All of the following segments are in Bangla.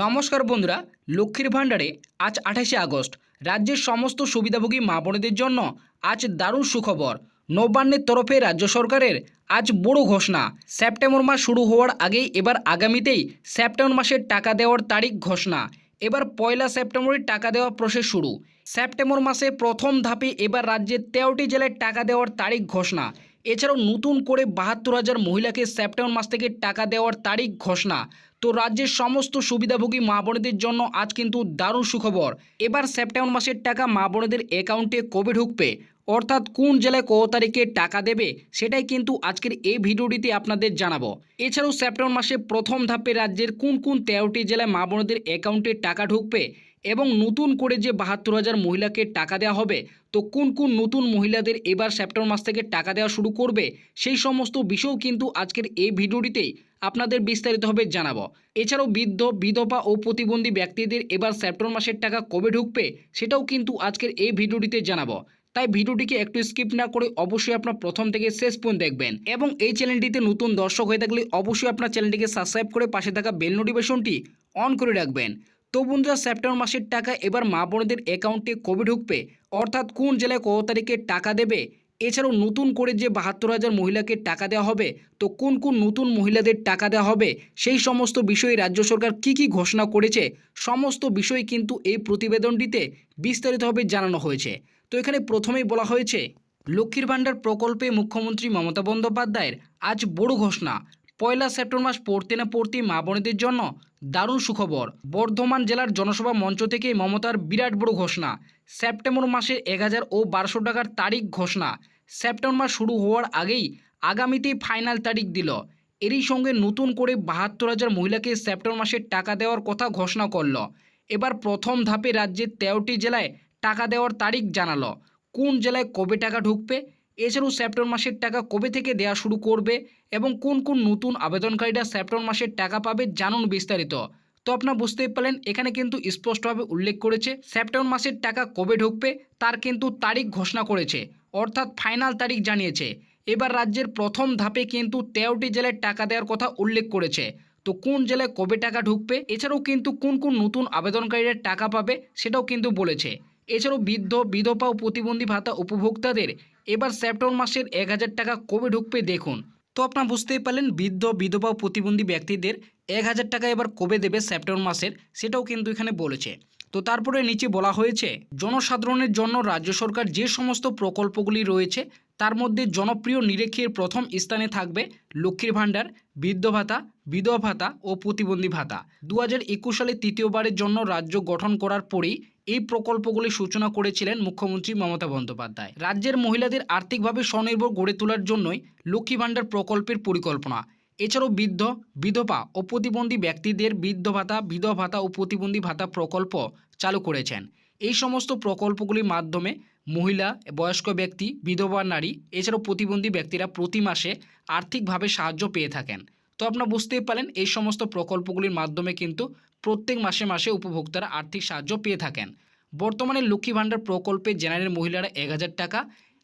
নমস্কার বন্ধুরা, লক্ষ্মীর ভাণ্ডারে আজ আঠাশে আগস্ট। রাজ্যের সমস্ত সুবিধাভোগী মা বোনেদের জন্য আজ দারুণ সুখবর। নবান্নের তরফে রাজ্য সরকারের আজ বড় ঘোষণা। সেপ্টেম্বর মাস শুরু হওয়ার আগেই এবার আগামীতেই সেপ্টেম্বর মাসের টাকা দেওয়ার তারিখ ঘোষণা। এবার পয়লা সেপ্টেম্বরে টাকা দেওয়া প্রসেস শুরু। সেপ্টেম্বর মাসে প্রথম ধাপে এবার রাজ্যের তেরোটি জেলায় টাকা দেওয়ার তারিখ ঘোষণা। এছাড়াও নতুন করে বাহাত্তর হাজার মহিলাকে সেপ্টেম্বর মাস থেকে টাকা দেওয়ার তারিখ ঘোষণা। তো রাজ্যের সমস্ত সুবিধাভোগী মা বোনেদের জন্য আজ কিন্তু দারুণ সুখবর। এবার সেপ্টেম্বর মাসের টাকা মা বোনেদের অ্যাকাউন্টে কবে ঢুকবে? অর্থাৎ কোন জেলায় কত তারিখে টাকা দেবে? সেটাই কিন্তু আজকের এই ভিডিওটিতে আপনাদের জানাব। এছাড়াও সেপ্টেম্বর মাসে প্রথম ধাপে রাজ্যের কোন কোন তেরোটি জেলায় মা বোনেদের অ্যাকাউন্টে টাকা ঢুকবে? এবং নতুন করে যে বাহাত্তর হাজার মহিলাকে টাকা দেওয়া হবে, তো কোন কোন নতুন মহিলাদের এবার সেপ্টেম্বর মাস থেকে টাকা দেওয়া শুরু করবে, সেই সমস্ত বিষয়ও কিন্তু আজকের এই ভিডিওটিতেই আপনাদের বিস্তারিতভাবে জানাব। এছাড়াও বৃদ্ধ, বিধবা ও প্রতিবন্ধী ব্যক্তিদের এবার সেপ্টেম্বর মাসের টাকা কবে ঢুকবে, সেটাও কিন্তু আজকের এই ভিডিওটিতে জানাব। তাই ভিডিওটিকে একটু স্কিপ না করে অবশ্যই আপনার প্রথম থেকে শেষ পর্যন্ত দেখবেন। এবং এই চ্যানেলটিতে নতুন দর্শক হয়ে থাকলে অবশ্যই আপনার চ্যানেলটিকে সাবস্ক্রাইব করে পাশে থাকা বেল নোটিফিকেশনটি অন করে রাখবেন। তো বন্ধুরা সেপ্টেম্বর মাসের টাকা এবার মা বোনদের অ্যাকাউন্টে কবে ঢুকবে। অর্থাৎ কোন জেলায় কত তারিখে টাকা দেবে? এছাড়াও নতুন করে যে বাহাত্তর হাজার মহিলাকে টাকা দেওয়া হবে, তো কোন কোন নতুন মহিলাদের টাকা দেওয়া হবে, সেই সমস্ত বিষয়ে রাজ্য সরকার কি কি ঘোষণা করেছে, সমস্ত বিষয় কিন্তু এই প্রতিবেদনটিতে বিস্তারিতভাবে জানানো হয়েছে। তো এখানে প্রথমেই বলা হয়েছে, লক্ষ্মীর ভাণ্ডার প্রকল্পে মুখ্যমন্ত্রী মমতা বন্দ্যোপাধ্যায়ের আজ বড় ঘোষণা। পয়লা সেপ্টেম্বর মাস পড়তে না পড়তে মা বোনেদের জন্য দারুণ সুখবর। বর্ধমান জেলার জনসভা মঞ্চ থেকে মমতার বিরাট বড় ঘোষণা। সেপ্টেম্বর মাসের এক হাজার ও বারোশো টাকার তারিখ ঘোষণা। সেপ্টেম্বর মাস শুরু হওয়ার আগেই আগামীতেই ফাইনাল তারিখ দিল। এরই সঙ্গে নতুন করে বাহাত্তর হাজার মহিলাকে সেপ্টেম্বর মাসের টাকা দেওয়ার কথা ঘোষণা করল। এবার প্রথম ধাপে রাজ্যের তেরোটি জেলায় টাকা দেওয়ার তারিখ জানালো। কোন জেলায় কবে টাকা ঢুকবে? এছাড়াও সেপ্টেম্বর মাসের টাকা কবে থেকে দেওয়া শুরু করবে এবং কোন কোন নতুন আবেদনকারীরা সেপ্টেম্বর মাসের টাকা পাবে জানুন বিস্তারিত। তো আপনারা বুঝতেই পারলেন, এখানে কিন্তু স্পষ্টভাবে উল্লেখ করেছে সেপ্টেম্বর মাসের টাকা কবে ঢুকবে, তার কিন্তু তারিখ ঘোষণা করেছে, অর্থাৎ ফাইনাল তারিখ জানিয়েছে। এবার রাজ্যের প্রথম ধাপে কিন্তু তেরোটি জেলায় টাকা দেওয়ার কথা উল্লেখ করেছে। তো কোন জেলায় কবে টাকা ঢুকবে, এছাড়াও কিন্তু কোন কোন নতুন আবেদনকারীরা টাকা পাবে সেটাও কিন্তু বলেছে। এছাড়াও বৃদ্ধ, বিধবা ও প্রতিবন্ধী ভাতা উপভোক্তাদের এবার সেপ্টেম্বর মাসের এক হাজার টাকা কবে ঢুকবে দেখুন। তো আপনারা বুঝতেই পারলেন, বৃদ্ধ, বিধবা প্রতিবন্ধী ব্যক্তিদের এক হাজার টাকা এবার কবে দেবে সেপ্টেম্বর মাসের, সেটাও কিন্তু এখানে বলেছে। তো তারপরে নিচে বলা হয়েছে, জনসাধারণের জন্য রাজ্য সরকার যে সমস্ত প্রকল্পগুলি রয়েছে, তার মধ্যে জনপ্রিয় নিরেখের প্রথম স্থানে থাকবে লক্ষ্মীর ভাণ্ডার, বৃদ্ধ ভাতা, বিধবা ভাতা ও প্রতিবন্ধী ভাতা। দু হাজার একুশ সালে তৃতীয়বারের জন্য রাজ্য গঠন করার পরেই এই প্রকল্পগুলি সূচনা করেছিলেন মুখ্যমন্ত্রী মমতা বন্দ্যোপাধ্যায়। রাজ্যের মহিলাদের আর্থিকভাবে স্বনির্ভর গড়ে তোলার জন্যই লক্ষ্মী ভাণ্ডার প্রকল্পের পরিকল্পনা। এছাড়াও বৃদ্ধ, বিধবা ও প্রতিবন্ধী ব্যক্তিদের বৃদ্ধ ভাতা, বিধবা ভাতা ও প্রতিবন্ধী ভাতা প্রকল্প চালু করেছেন। এই সমস্ত প্রকল্পগুলির মাধ্যমে মহিলা, বয়স্ক ব্যক্তি, বিধবা নারী, এছাড়াও প্রতিবন্ধী ব্যক্তিরা প্রতি মাসে আর্থিকভাবে সাহায্য পেয়ে থাকেন। তো আপনারা বুঝতেই পারেন এই সমস্ত প্রকল্পগুলির মাধ্যমে কিন্তু প্রত্যেক মাসে মাসে উপভোক্তারা আর্থিক সাহায্য পেয়ে থাকেন। বর্তমানে লক্ষ্মী ভাণ্ডার প্রকল্পে জেনারেল মহিলারা এক হাজার টাকা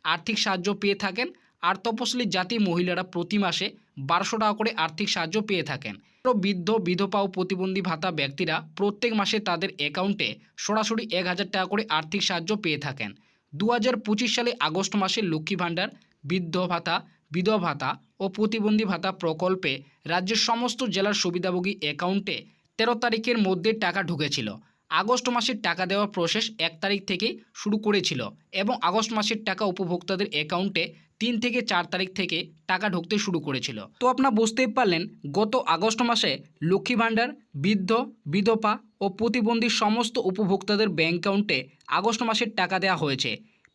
আর্থিক সাহায্য পেয়ে থাকেন আর তপশিলি জাতি মহিলারা প্রতি মাসে বারোশো টাকা করে আর্থিক সাহায্য পেয়ে থাকেন। বৃদ্ধ, বিধবা ও প্রতিবন্ধী ভাতা ব্যক্তিরা প্রত্যেক মাসে তাদের অ্যাকাউন্টে সরাসরি এক হাজার টাকা করে আর্থিক সাহায্য পেয়ে থাকেন। দু হাজার পঁচিশ সালে আগস্ট মাসে লক্ষ্মী ভাণ্ডার, বৃদ্ধ ভাতা, বিধবা ভাতা ও প্রতিবন্ধী ভাতা প্রকল্পে রাজ্যের সমস্ত জেলার সুবিধাভোগী অ্যাকাউন্টে তেরো তারিখের মধ্যে টাকা ঢুকেছিল। আগস্ট মাসের টাকা দেওয়ার প্রসেস এক তারিখ থেকেই শুরু করেছিল এবং আগস্ট মাসের টাকা উপভোক্তাদের অ্যাকাউন্টে তিন থেকে চার তারিখ থেকে টাকা ঢুকতে শুরু করেছিল। তো আপনার বুঝতেই পারলেন, গত আগস্ট মাসে লক্ষ্মী ভাণ্ডার, বৃদ্ধ, বিধবা ও প্রতিবন্ধী সমস্ত উপভোক্তাদের ব্যাঙ্ক অ্যাকাউন্টে আগস্ট মাসের টাকা দেওয়া হয়েছে।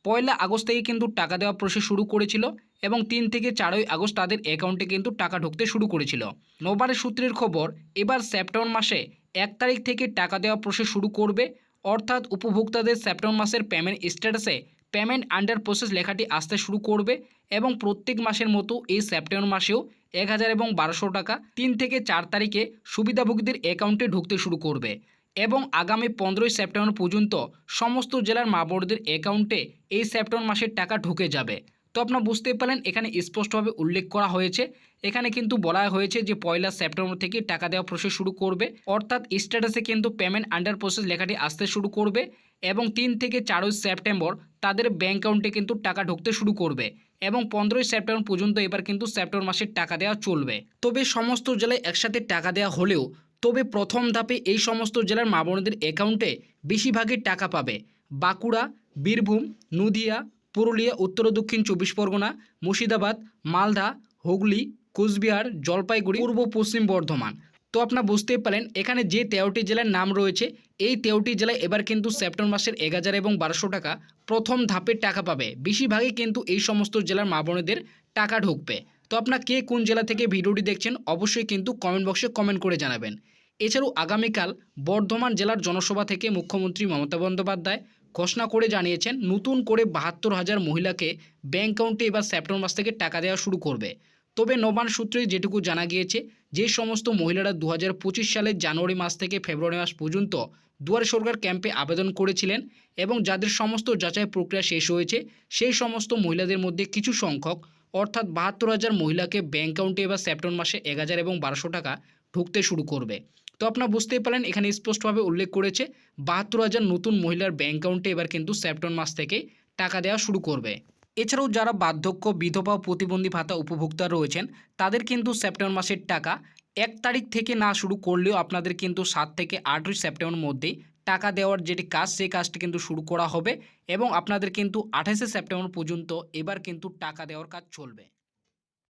পয়লা আগস্ট থেকে কিন্তু টাকা দেওয়া প্রসেস শুরু করেছিল এবং তিন থেকে চারই আগস্ট তাদের অ্যাকাউন্টে কিন্তু টাকা ঢুকতে শুরু করেছিল। নবারের সূত্রের খবর, এবার সেপ্টেম্বর মাসে এক তারিখ থেকে টাকা দেওয়া প্রসেস শুরু করবে। অর্থাৎ উপভোক্তাদের সেপ্টেম্বর মাসের পেমেন্ট স্ট্যাটাসে পেমেন্ট আন্ডার প্রসেস লেখাটি আসতে শুরু করবে এবং প্রত্যেক মাসের মতো এই সেপ্টেম্বর মাসেও এক হাজার এবং বারোশো টাকা তিন থেকে চার তারিখে সুবিধাভোগীদের অ্যাকাউন্টে ঢুকতে শুরু করবে এবং আগামী পনেরোই সেপ্টেম্বর পর্যন্ত সমস্ত জেলার মা বোনদের অ্যাকাউন্টে এই সেপ্টেম্বর মাসের টাকা ঢুকে যাবে। তো আপনারা বুঝতেই পারলেন, এখানে স্পষ্টভাবে উল্লেখ করা হয়েছে। এখানে কিন্তু বলা হয়েছে যে পয়লা সেপ্টেম্বর থেকে টাকা দেওয়া প্রসেস শুরু করবে। অর্থাৎ স্ট্যাটাসে কিন্তু পেমেন্ট আন্ডার প্রসেস লেখাটি আসতে শুরু করবে এবং তিন থেকে চারই সেপ্টেম্বর তাদের ব্যাঙ্ক অ্যাকাউন্টে কিন্তু টাকা ঢুকতে শুরু করবে এবং পনেরোই সেপ্টেম্বর পর্যন্ত এবার কিন্তু সেপ্টেম্বর মাসের টাকা দেওয়া চলবে। তবে সমস্ত জেলায় একসাথে টাকা দেওয়া হলেও, তবে প্রথম ধাপে এই সমস্ত জেলার মা বোনদের অ্যাকাউন্টে বেশিরভাগই টাকা পাবে। বাঁকুড়া, বীরভূম, নদিয়া পুরুলিয়া, উত্তর দক্ষিণ চব্বিশ পরগনা, মুর্শিদাবাদ, মালদা, হুগলি, কোচবিহার, জলপাইগুড়ি, পূর্ব পশ্চিম বর্ধমান। তো আপনারা বুঝতেই পারেন এখানে যে তেরোটি জেলার নাম রয়েছে, এই তেরোটি জেলায় এবার কিন্তু সেপ্টেম্বর মাসের এক হাজার এবং বারোশো টাকা প্রথম ধাপের টাকা পাবে। বেশিরভাগই কিন্তু এই সমস্ত জেলার মা বোনেদের টাকা ঢুকবে। তো আপনার কে কোন জেলা থেকে ভিডিওটি দেখছেন, অবশ্যই কিন্তু কমেন্ট বক্সে কমেন্ট করে জানাবেন। এছাড়াও আগামীকাল বর্ধমান জেলার জনসভা থেকে মুখ্যমন্ত্রী মমতা বন্দ্যোপাধ্যায় ঘোষণা করে জানিয়েছেন, নতুন করে বাহাত্তর হাজার মহিলাকে ব্যাঙ্ক অ্যাকাউন্টে এবার সেপ্টেম্বর মাস থেকে টাকা দেওয়া শুরু করবে। তবে নবান সূত্রে যেটুকু জানা গিয়েছে, যে সমস্ত মহিলারা দু হাজার পঁচিশ সালের জানুয়ারি মাস থেকে ফেব্রুয়ারি মাস পর্যন্ত দুয়ারে সরকার ক্যাম্পে আবেদন করেছিলেন এবং যাদের সমস্ত যাচাই প্রক্রিয়া শেষ হয়েছে, সেই সমস্ত মহিলাদের মধ্যে কিছু সংখ্যক, অর্থাৎ বাহাত্তর হাজার মহিলাকে ব্যাঙ্ক অ্যাকাউন্টে এবার সেপ্টেম্বর মাসে এক হাজার এবং বারোশো টাকা ঢুকতে শুরু করবে। তো আপনারা বুঝতেই পারেন এখানে স্পষ্টভাবে উল্লেখ করেছে, বাহাত্তর হাজার নতুন মহিলার ব্যাঙ্ক অ্যাকাউন্টে এবার কিন্তু সেপ্টেম্বর মাস থেকে টাকা দেওয়া শুরু করবে। এছাড়াও যারা বার্ধক্য, বিধবা প্রতিবন্ধী ভাতা উপভোক্তা রয়েছেন, তাদের কিন্তু সেপ্টেম্বর মাসের টাকা এক তারিখ থেকে না শুরু করলেও আপনাদের কিন্তু সাত থেকে আটই সেপ্টেম্বর মধ্যেই টাকা দেওয়ার যেটি কাজ, সেই কাজটি কিন্তু শুরু করা হবে এবং আপনাদের কিন্তু আঠাশে সেপ্টেম্বর পর্যন্ত এবার কিন্তু টাকা দেওয়ার কাজ চলবে।